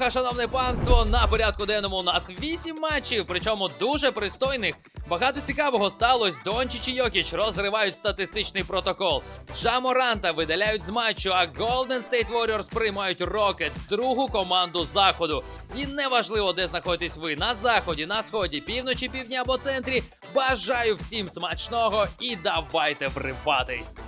Алоха, шановне панство! На порядку денному у нас 8 матчів, причому дуже пристойних. Багато цікавого сталося. Дончич і Йокіч розривають статистичний протокол. Джаморанта видаляють з матчу, а Golden State Warriors приймають Rockets, другу команду заходу. І неважливо, де знаходитесь ви на заході, на сході, півночі, півдні або центрі. Бажаю всім смачного і давайте вриватись.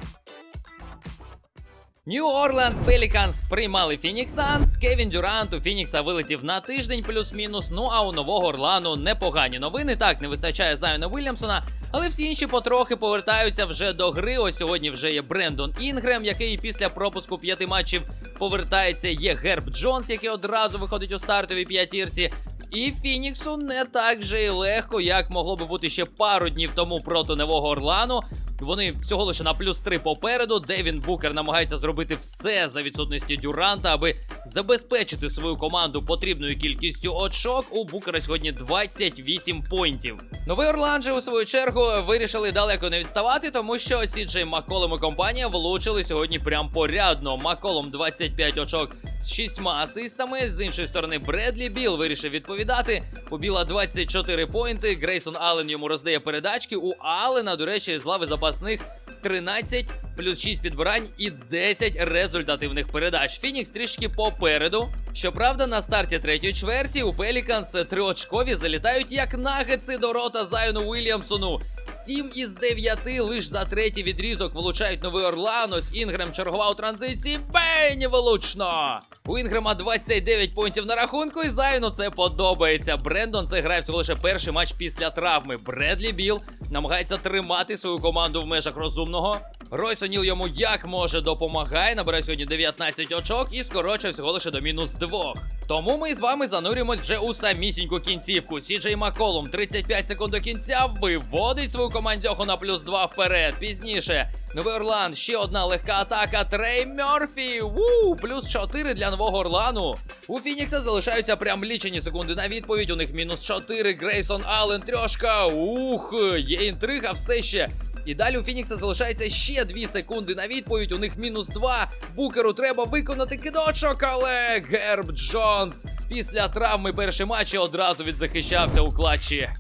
Нью Орлеанс Пеліканс приймали Фінікс Санс. Кевін Дюрант у Фінікса вилетів на тиждень плюс-мінус. Ну а у нового Орлану непогані новини. Так, не вистачає Зайона Вільямсона, але всі інші потрохи повертаються вже до гри. Ось сьогодні вже є Брендон Інгрем, який після пропуску п'яти матчів повертається. Є Герб Джонс, який одразу виходить у стартовій п'ятірці. І Фініксу не так же й легко, як могло би бути ще пару днів тому проти нового Орлану. Вони всього лише на плюс 3 попереду. Девін Букер намагається зробити все за відсутності Дюранта, аби забезпечити свою команду потрібною кількістю очок. У Букера сьогодні 28 поінтів. Новий Орлан же у свою чергу вирішили далеко не відставати, тому що Сіджей Макколом і компанія влучили сьогодні прям порядно. Макколом 25 очок з шістьма асистами. З іншої сторони, Бредлі Біл вирішив відповідати. У Біла 24 поінти. Грейсон Аллен йому роздає передачки. У Аллена, до речі, з лави запасних 13 плюс 6 підбирань і 10 результативних передач. Фінікс трішки попереду. Щоправда, на старті третьої чверті у Пеліканс триочкові залітають як нагетси до рота Зайону Уільямсону. 7 із 9 лиш за третій відрізок влучають новий Орланос. Інгрем чергова у транзиції. Бейні влучно! У Інгрема 29 поінтів на рахунку, і Зайону це подобається. Брендон це грає всього лише перший матч після травми. Бредлі Біл намагається тримати свою команду в межах розумного. Ройс Оніл йому як може допомагає. Набирає сьогодні 19 очок і скорочує всього лише до мінус 2. Тому ми з вами занурюємось вже у самісіньку кінцівку. Сіджей Маколум 35 секунд до кінця виводить свою командьоху на плюс 2 вперед. Пізніше Новий Орлан, ще одна легка атака. Трей Мерфі. Ву, плюс 4 для нового Орлану. У Фінікса залишаються прям лічені секунди на відповідь. У них мінус 4. Грейсон Аллен трьошка. Ух, є інтрига все ще. І далі у Фінікса залишається ще 2 секунди на відповідь. У них мінус 2. Букеру треба виконати кидочок, але Герб Джонс після травми перший матчі одразу відзахищався у клатчі.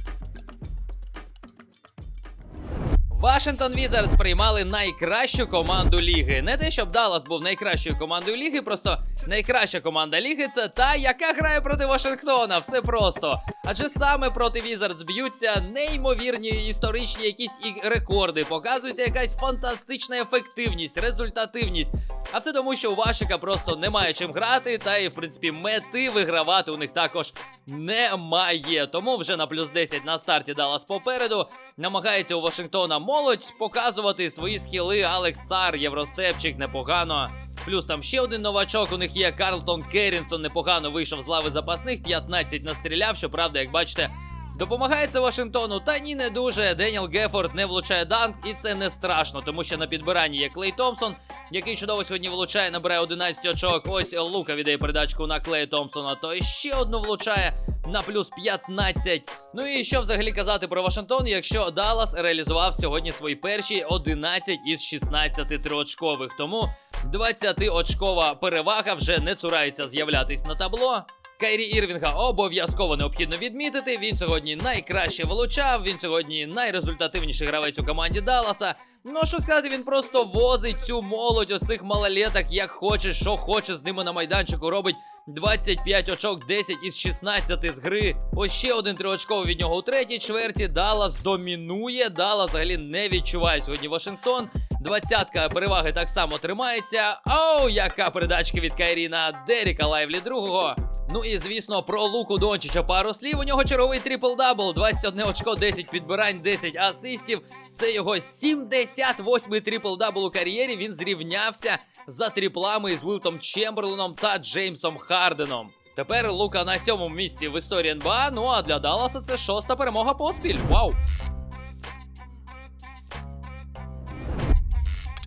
Вашингтон Візардс приймали найкращу команду ліги. Не те, щоб Даллас був найкращою командою ліги, просто найкраща команда ліги це та, яка грає проти Вашингтона. Все просто. Адже саме проти Візардс б'ються неймовірні історичні якісь і рекорди. Показується якась фантастична ефективність, результативність. А все тому, що у Вашика просто немає чим грати, та і в принципі мети вигравати у них також немає. Тому вже на плюс 10 на старті Даллас попереду. Намагається у Вашингтона молодь показувати свої скіли. Алекс Сар, Євростепчик непогано. Плюс там ще один новачок. У них є Карлтон Керрінтон, непогано вийшов з лави запасних, 15 настріляв. Щоправда, як бачите, допомагає це Вашингтону. Та ні, не дуже. Деніел Гефорд не влучає данк, і це не страшно, тому що на підбиранні є Клей Томпсон, який чудово сьогодні влучає, набирає 11 очок. Ось Лука віддає передачку на Клея Томпсона. То ще одну влучає на плюс 15. Ну і що взагалі казати про Вашингтон, якщо Даллас реалізував сьогодні свої перші 11 із 16 триочкових. Тому 20-очкова перевага вже не цурається з'являтись на табло. Кайрі Ірвінга обов'язково необхідно відмітити. Він сьогодні найкраще вилучав. Він сьогодні найрезультативніший гравець у команді Далласа. Ну що сказати, він просто возить цю молодь ось цих малолеток, як хоче, що хоче з ними на майданчику робить. 25 очок, 10 із 16 з гри. Ось ще один триочковий від нього у третій чверті. Даллас домінує. Даллас взагалі не відчуває сьогодні Вашингтон. Двадцятка переваги так само тримається. Оу, яка передачка від Кайрі на Деріка Лайвлі другого. Ну і звісно, про Луку Дончича пару слів. У нього черговий трипл-дабл, 21 очко, 10 підбирань, 10 асистів. Це його 78-й трипл-дабл у кар'єрі. Він зрівнявся за тріплами із Вилтом Чемберленом та Джеймсом Харденом. Тепер Лука на сьомому місці в історії НБА. Ну а для Далласа це шоста перемога поспіль. Вау!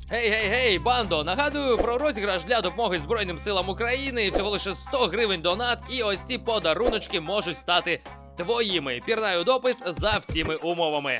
Гей, гей, гей, бандо! Нагадую про розіграш для допомоги Збройним силам України. Всього лише 100 гривень донат, і ось ці подаруночки можуть стати твоїми. Пірнаю допис за всіми умовами.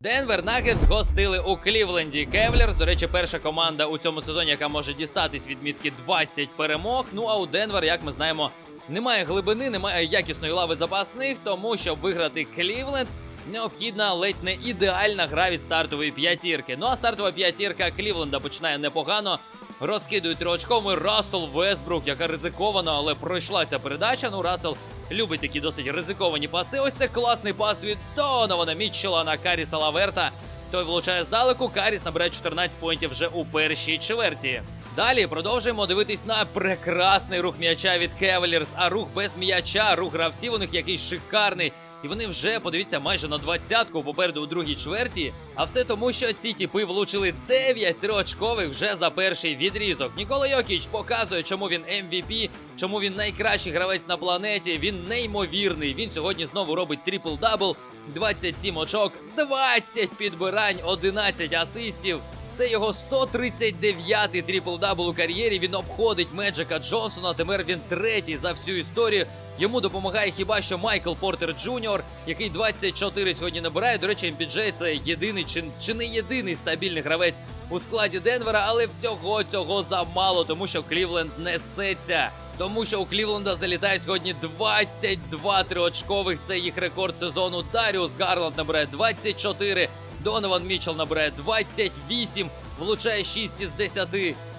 Денвер Нагетс гостили у Клівленді Кевлерс. До речі, перша команда у цьому сезоні, яка може дістатись відмітки 20 перемог. Ну а у Денвер, як ми знаємо, немає глибини, немає якісної лави запасних, тому щоб виграти Клівленд. Необхідна ледь не ідеальна гра від стартової п'ятірки. Ну а стартова п'ятірка Клівленда починає непогано. Розкидують триочковий Рассел Весбрук, яка ризикована, але пройшла ця передача. Ну, Рассел любить такі досить ризиковані паси. Ось це класний пас від Донована Мітчела на Каріса Лаверта. Той влучає здалеку. Каріс набирає 14 поінтів вже у першій чверті. Далі продовжуємо дивитись на прекрасний рух м'яча від Кевелірс. А рух без м'яча, рух гравців у них якийсь шикарний. І вони вже, подивіться, майже на двадцятку попереду у другій чверті. А все тому, що ці тіпи влучили 9 триочкових вже за перший відрізок. Нікола Йокіч показує, чому він MVP, чому він найкращий гравець на планеті. Він неймовірний. Він сьогодні знову робить трипл-дабл, 27 очок, 20 підбирань, 11 асистів. Це його 139-й трипл-дабл у кар'єрі. Він обходить Меджика Джонсона. Тепер він третій за всю історію. Йому допомагає хіба що Майкл Портер Джуніор, який 24 сьогодні набирає. До речі, MPJ це єдиний чи, чи не єдиний стабільний гравець у складі Денвера, але всього цього замало, тому що Клівленд несеться. Тому що у Клівленда залітає сьогодні 22 триочкових. Це їх рекорд сезону. Даріус Гарланд набирає 24. Донован Мічел набирає 28, влучає 6 із 10.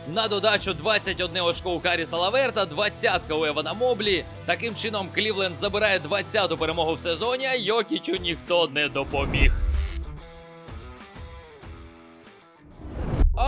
На додачу 21 очко у Каріса Лаверта, 20 у Евана Моблі. Таким чином, Клівленд забирає 20-ту перемогу в сезоні, а Йокічу ніхто не допоміг.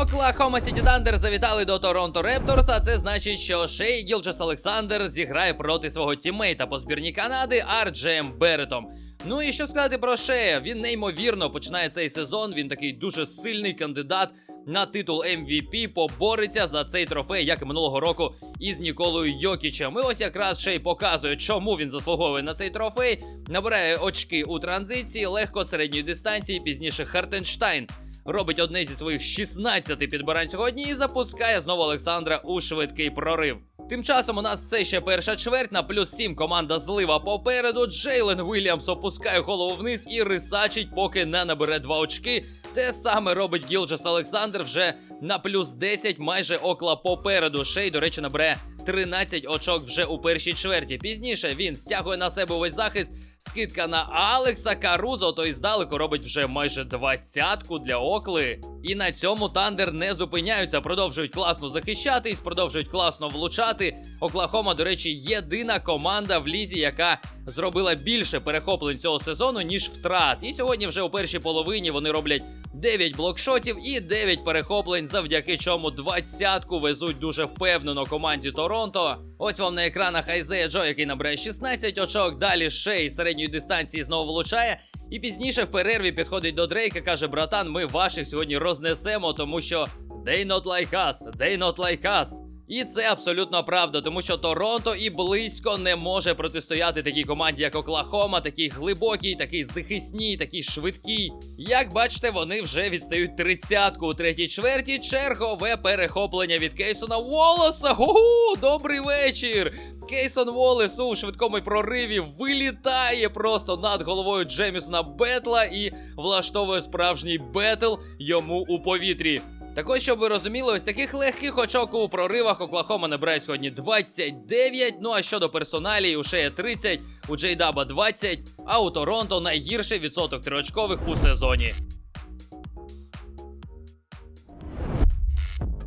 Оклахома Сіті Тандер завітали до Торонто Репторс, а це значить, що Шей Гілджес Олександр зіграє проти свого тіммейта по збірні Канади Арджеєм Беретом. Ну і що сказати про Шея? Він неймовірно починає цей сезон. Він такий дуже сильний кандидат на титул MVP, побореться за цей трофей, як і минулого року, із Ніколою Йокічем. І ось якраз Шей показує, чому він заслуговує на цей трофей. Набирає очки у транзиції, легко середньої дистанції. Пізніше Хартенштайн робить одне зі своїх 16 підбирань сьогодні і запускає знову Олександра у швидкий прорив. Тим часом у нас все ще перша чверть на плюс 7 команда злива попереду. Джейлен Уільямс опускає голову вниз і рисачить, поки не набере два очки. Те саме робить Гілджес Олександр вже на плюс 10, майже окла попереду. Шей, до речі, набере 13 очок вже у першій чверті. Пізніше він стягує на себе увесь захист. Скидка на Алекса Карузо, той здалеку робить вже майже двадцятку для Окли. І на цьому Тандер не зупиняються, продовжують класно захищатись, продовжують класно влучати. Оклахома, до речі, єдина команда в лізі, яка зробила більше перехоплень цього сезону, ніж втрат. І сьогодні вже у першій половині вони роблять 9 блокшотів і 9 перехоплень, завдяки чому двадцятку везуть дуже впевнено команді Торонто. Ось вам на екранах Айзея Джо, який набирає 16 очок. Далі Шей середньої дистанції знову влучає. І пізніше в перерві підходить до Дрейка, каже: братан, ми ваших сьогодні рознесемо, тому що they not like us, they not like us. І це абсолютно правда, тому що Торонто і близько не може протистояти такій команді, як Оклахома, такій глибокій, такій захисній, такій швидкій. Як бачите, вони вже відстають тридцятку у третій чверті. Чергове перехоплення від Кейсона Волоса. Гу, добрий вечір! Кейсон Волес у швидкому прориві вилітає просто над головою Джемісона Бетла і влаштовує справжній бетл йому у повітрі. Так ось, щоб ви розуміли, ось таких легких очок у проривах Оклахома набирає сьогодні 29. Ну а щодо персоналії, у Шея 30, у Джейдаба 20, а у Торонто найгірший відсоток триочкових у сезоні.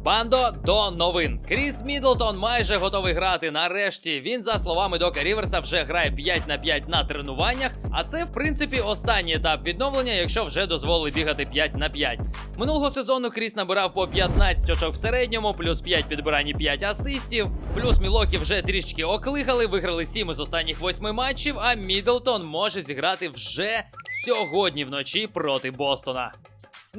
Бандо до новин. Кріс Мідлтон майже готовий грати. Нарешті він, за словами Дока Ріверса, вже грає 5 на 5 на тренуваннях. А це, в принципі, останній етап відновлення, якщо вже дозволили бігати 5 на 5. Минулого сезону Кріс набирав по 15 очок в середньому, плюс 5 підбирань і 5 асистів. Плюс Мілокі вже трішки окликали, виграли 7 із останніх 8 матчів. А Мідлтон може зіграти вже сьогодні вночі проти Бостона.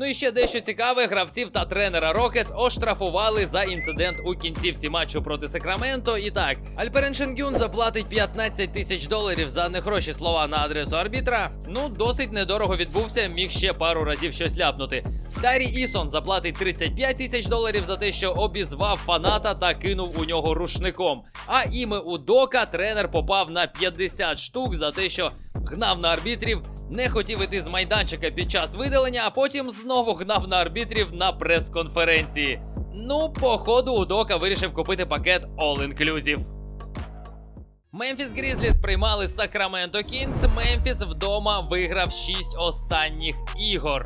Ну і ще дещо цікаве, гравців та тренера Рокетс оштрафували за інцидент у кінцівці матчу проти Сакраменто. І так, Альперен Шенгюн заплатить 15 тисяч доларів за нехороші слова на адресу арбітра. Ну, досить недорого відбувся, міг ще пару разів щось ляпнути. Дарі Ісон заплатить 35 тисяч доларів за те, що обізвав фаната та кинув у нього рушником. А іме Удока тренер попав на 50 штук за те, що гнав на арбітрів не хотів іти з майданчика під час видалення, а потім знову гнав на арбітрів на прес-конференції. Ну, походу, Удока вирішив купити пакет All Inclusive. Мемфіс Грізліс приймали Сакраменто Кінгс. Мемфіс вдома виграв 6 останніх ігор.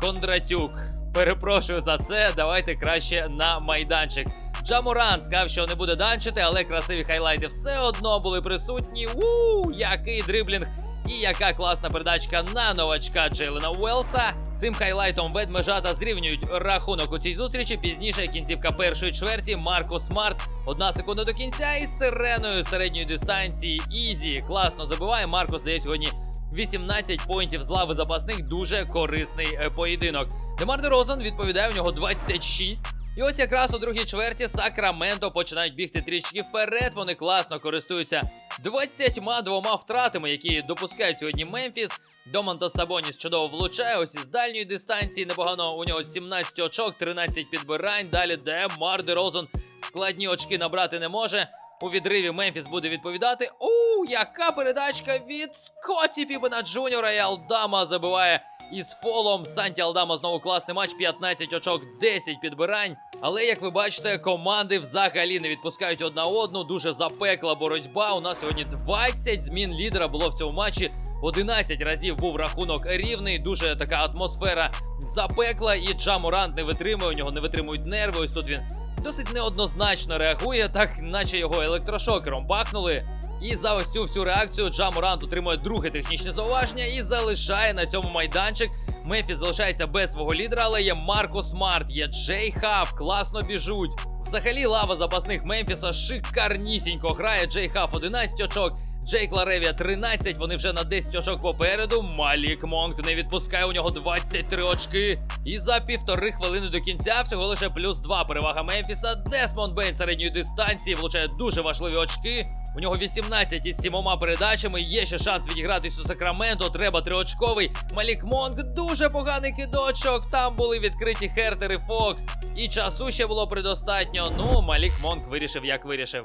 Кондратюк. Перепрошую за це. Давайте краще на майданчик. Джамуран сказав, що не буде данчити, але красиві хайлайти все одно були присутні. У який дриблінг! І яка класна передачка на новачка Джейлена Уелса. Цим хайлайтом ведмежата зрівнюють рахунок у цій зустрічі. Пізніше кінцівка першої чверті. Марко Смарт. Одна секунда до кінця із сиреною середньої дистанції. Ізі класно забиває. Марко здає сьогодні 18 поінтів з лави запасних. Дуже корисний е, поєдинок. Демар Дерозан відповідає у нього 26. І ось якраз у другій чверті Сакраменто починають бігти трішки вперед. Вони класно користуються 22 втратами, які допускають сьогодні Мемфіс. Домантас Сабоніс чудово влучає. Ось із дальньої дистанції непогано. У нього 17 очок, 13 підбирань. Далі де Демар Дерозан складні очки набрати не може. У відриві Мемфіс буде відповідати. У, яка передачка від Скотті Піпена Джуніора. І Алдама забиває із фолом. Санті Алдама знову класний матч. 15 очок, 10 підбирань. Але як ви бачите, команди взагалі не відпускають одна одну. Дуже запекла боротьба. У нас сьогодні 20 змін лідера було в цьому матчі. 11 разів був рахунок рівний. Дуже така атмосфера запекла. І Джамурант не витримує. У нього не витримують нерви. Ось тут він досить неоднозначно реагує, так наче його електрошокером бахнули. І за ось цю всю реакцію Джамурант отримує друге технічне зауваження і залишає на цьому майданчик. Мефі залишається без свого лідера, але є Марко Смарт, є Джей Хаф, класно біжуть. Взагалі лава запасних Мемфіса шикарнісінько грає. Джей Хаф 11 очок. Джейк Ларевія 13, вони вже на 10 очок попереду. Малік Монк не відпускає у нього 23 очки. І за півтори хвилини до кінця всього лише плюс 2 перевага Мемфіса. Десмонд Бейн середньої дистанції влучає дуже важливі очки. У нього 18 із 7 передачами. Є ще шанс відігратись у Сакраменто. Треба триочковий. Малік Монк дуже поганий кидочок. Там були відкриті Хертер і Фокс. І часу ще було предостатньо. Ну, Малік Монк вирішив, як вирішив.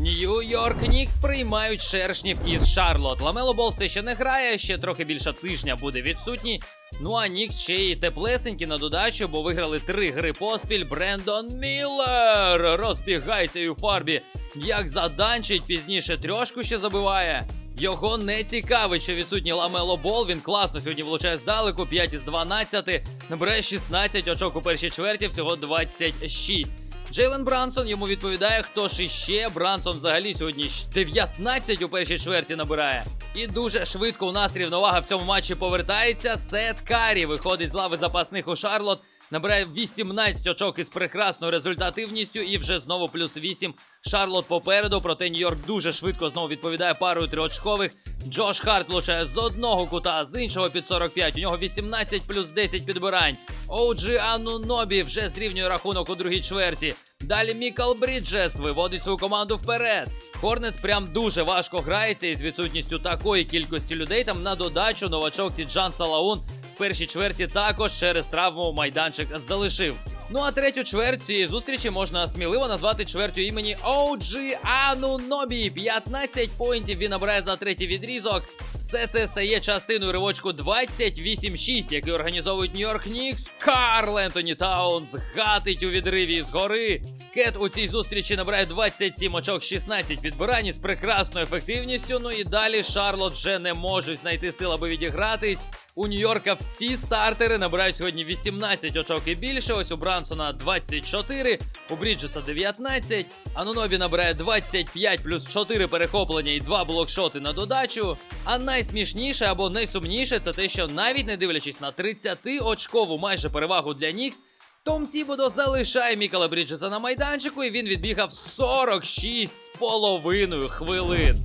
Нью-Йорк Нікс приймають шершнів із Шарлот. Ламело Бол все ще не грає, ще трохи більше тижня буде відсутній. Ну а Нікс ще й теплесенькі на додачу, бо виграли три гри поспіль. Брендон Міллер розбігається у фарбі. Як заданчить, пізніше трьошку ще забиває. Його не цікавить, що відсутній Ламело Бол. Він класно сьогодні влучає здалеку, 5 із 12. Набирає 16 очок у першій чверті, всього 26. Джейлен Брансон йому відповідає, хто ж іще. Брансон взагалі сьогодні ж 19 у першій чверті набирає. І дуже швидко у нас рівновага в цьому матчі повертається. Сет Карі виходить з лави запасних у Шарлот. Набирає 18 очок із прекрасною результативністю і вже знову плюс 8. Шарлот попереду, проте Нью-Йорк дуже швидко знову відповідає парою триочкових. Джош Харт влучає з одного кута, з іншого під 45. У нього 18 плюс 10 підбирань. Оуджі Анунобі вже зрівнює рахунок у другій чверті. Далі Мікал Бріджес виводить свою команду вперед. Хорнец прям дуже важко грається із відсутністю такої кількості людей. Там на додачу новачок Тіджан Салаун в першій чверті також через травму майданчик залишив. Ну а третю чверть цієї зустрічі можна сміливо назвати чвертю імені OG Анунобі. 15 поінтів він набирає за третій відрізок. Все це стає частиною ривочку 28-6, який організовують Нью-Йорк Нікс. Карл Ентоні Таунс гатить у відриві з гори. Кет у цій зустрічі набирає 27 очок, 16 підбирань із прекрасною ефективністю. Ну і далі Шарлот вже не можуть знайти сил, аби відігратись. У Нью-Йорка всі стартери набирають сьогодні 18 очок і більше. Ось у Брансона 24, у Бріджеса 19. Анунобі набирає 25 плюс 4 перехоплення і 2 блокшоти на додачу. А найсмішніше або найсумніше це те, що навіть не дивлячись на 30-очкову майже перевагу для Нікс, том Тібодо залишає Мікала Бріджеса на майданчику, і він відбігав 46 з половиною хвилин.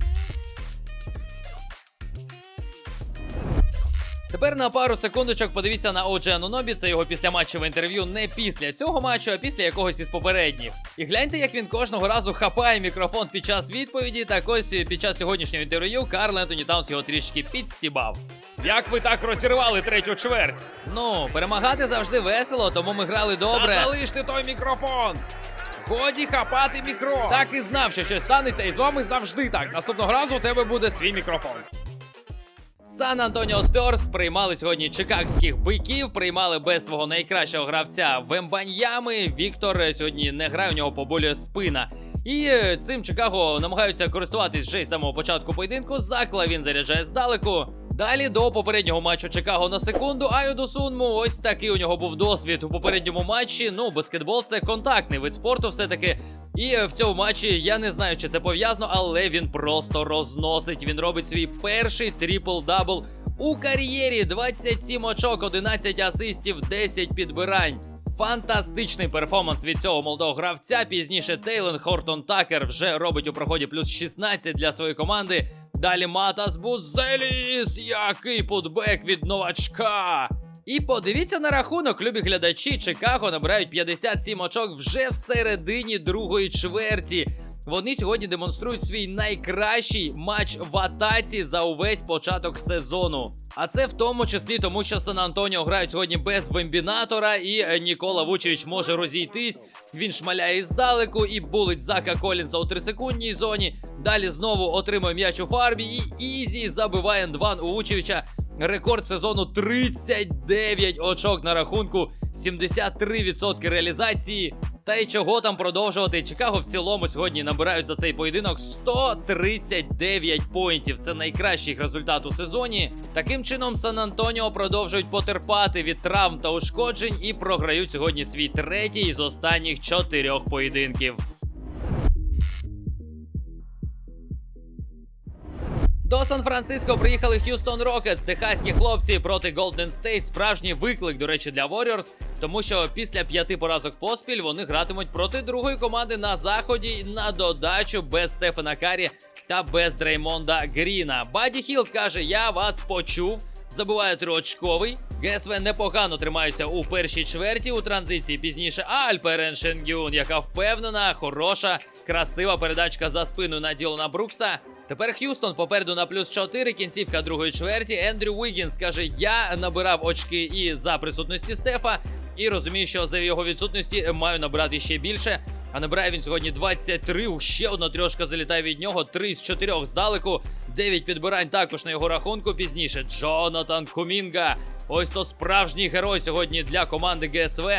Тепер на пару секундочок подивіться на Оджі Анунобі. Це його післяматчеве інтерв'ю не після цього матчу, а після якогось із попередніх. І гляньте, як він кожного разу хапає мікрофон під час відповіді. Так ось під час сьогоднішнього інтерв'ю Карл Ентоні Таунс його трішки підстібав. Як ви так розірвали третю чверть? Ну, перемагати завжди весело, тому ми грали добре. Та залиште той мікрофон! Годі хапати мікро. Так і знав, що щось станеться, і з вами завжди так. Наступного разу у тебе буде свій мікрофон. Сан Антоніо Спьорс приймали сьогодні чикагських биків, приймали без свого найкращого гравця Вембаньями. Віктор е, сьогодні не грає, у нього поболює спина. І е, цим Чикаго намагаються користуватись вже й самого початку поєдинку. Закла він заряджає здалеку. Далі до попереднього матчу Чикаго на секунду. Айоду Сунму. Ось такий у нього був досвід у попередньому матчі. Ну, баскетбол це контактний вид спорту, все-таки. І в цьому матчі я не знаю, чи це пов'язано, але він просто розносить. Він робить свій перший трипл-дабл у кар'єрі. 27 очок, 11 асистів, 10 підбирань. Фантастичний перформанс від цього молодого гравця. Пізніше Тейлен Хортон Такер вже робить у проході плюс 16 для своєї команди. Далі Матас Бузеліс, який путбек від новачка. І подивіться на рахунок, любі глядачі. Чикаго набирають 57 очок вже в середині другої чверті. Вони сьогодні демонструють свій найкращий матч в атаці за увесь початок сезону. А це в тому числі тому, що Сан Антоніо грають сьогодні без вембінатора, і е, Нікола Вучевич може розійтись. Він шмаляє здалеку і булить Зака Колінса у 3-секундній зоні. Далі знову отримує м'яч у фарбі і Ізі забиває ендван у Вучевича. Рекорд сезону 39 очок на рахунку, 73% реалізації. Та й чого там продовжувати? Чикаго в цілому сьогодні набирають за цей поєдинок 139 поінтів. Це найкращий результат у сезоні. Таким чином, Сан Антоніо продовжують потерпати від травм та ушкоджень і програють сьогодні свій третій із останніх чотирьох поєдинків. До Сан-Франциско приїхали Х'юстон Рокетс, техаські хлопці проти Голден Стейт. Справжній виклик, до речі, для Warriors, тому що після п'яти поразок поспіль вони гратимуть проти другої команди на заході на додачу без Стефана Карі та без Дреймонда Гріна. Баді Хілд каже: Я вас почув. Забиває триочковий. ГСВ непогано тримаються у першій чверті у транзиції пізніше. Альперен Шенгюн, яка впевнена, хороша, красива передачка за спину на Брукса. Тепер Х'юстон попереду на плюс 4, кінцівка другої чверті. Ендрю Уігінс каже: Я набирав очки і за присутності Стефа, і розумію, що за його відсутності маю набирати ще більше. А набирає він сьогодні 23. Ще одна трьошка залітає від нього. 3 з 4 здалеку. 9 підбирань також на його рахунку. Пізніше Джонатан Кумінга. Ось то справжній герой сьогодні для команди ГСВ.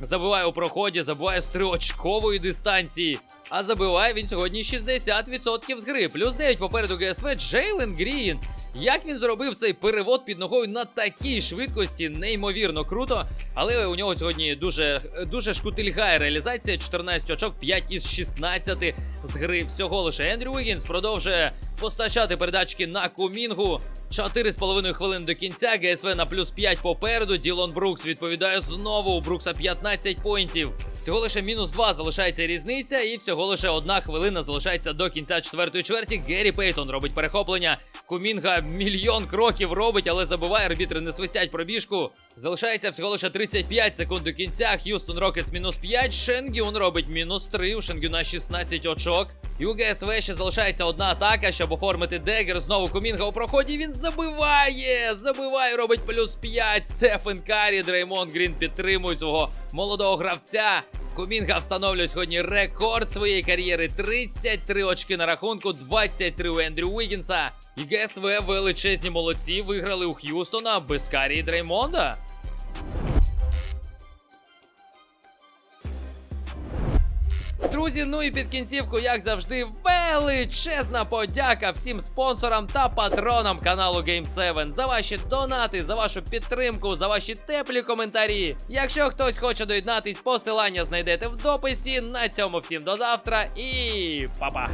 Забиває у проході, забиває з триочкової дистанції. А забиває він сьогодні 60% з гри. Плюс 9 попереду ГСВ Джейлен Грін. Як він зробив цей перевод під ногою на такій швидкості, неймовірно круто. Але у нього сьогодні дуже дуже шкутильгає реалізація. 14 очок, 5 із 16 з гри. Всього лише Ендрю Уігінс продовжує постачати передачки на Кумінгу. 4,5 хвилин до кінця. ГСВ на плюс 5 попереду. Ділон Брукс відповідає знову. У Брукса 15 поінтів. Всього лише мінус 2 залишається різниця, і всього лише одна хвилина залишається до кінця четвертої чверті. Геррі Пейтон робить перехоплення. Кумінга мільйон кроків робить, але забиває. Арбітри не свистять пробіжку. Залишається всього лише 35 секунд до кінця. Х'юстон Рокетс мінус 5. Шенгюн робить мінус 3. У Шенгюна 16 очок. І ГСВ ще залишається одна атака, щоб оформити дегер. Знову Кумінга у проході. Він забиває! Забиває, робить плюс 5. Стефен Карі, Дреймонд Грін підтримують свого молодого гравця. Кумінга встановлює сьогодні рекорд своєї кар'єри. 33 очки на рахунку, 23 у Ендрю Уігінса. І ГСВ величезні молодці виграли у Х'юстона без Карі і Дреймонда. Друзі, ну і під кінцівку, як завжди, величезна подяка всім спонсорам та патронам каналу Game7 за ваші донати, за вашу підтримку, за ваші теплі коментарі. Якщо хтось хоче доєднатись, посилання знайдете в дописі. На цьому всім до завтра і па-па!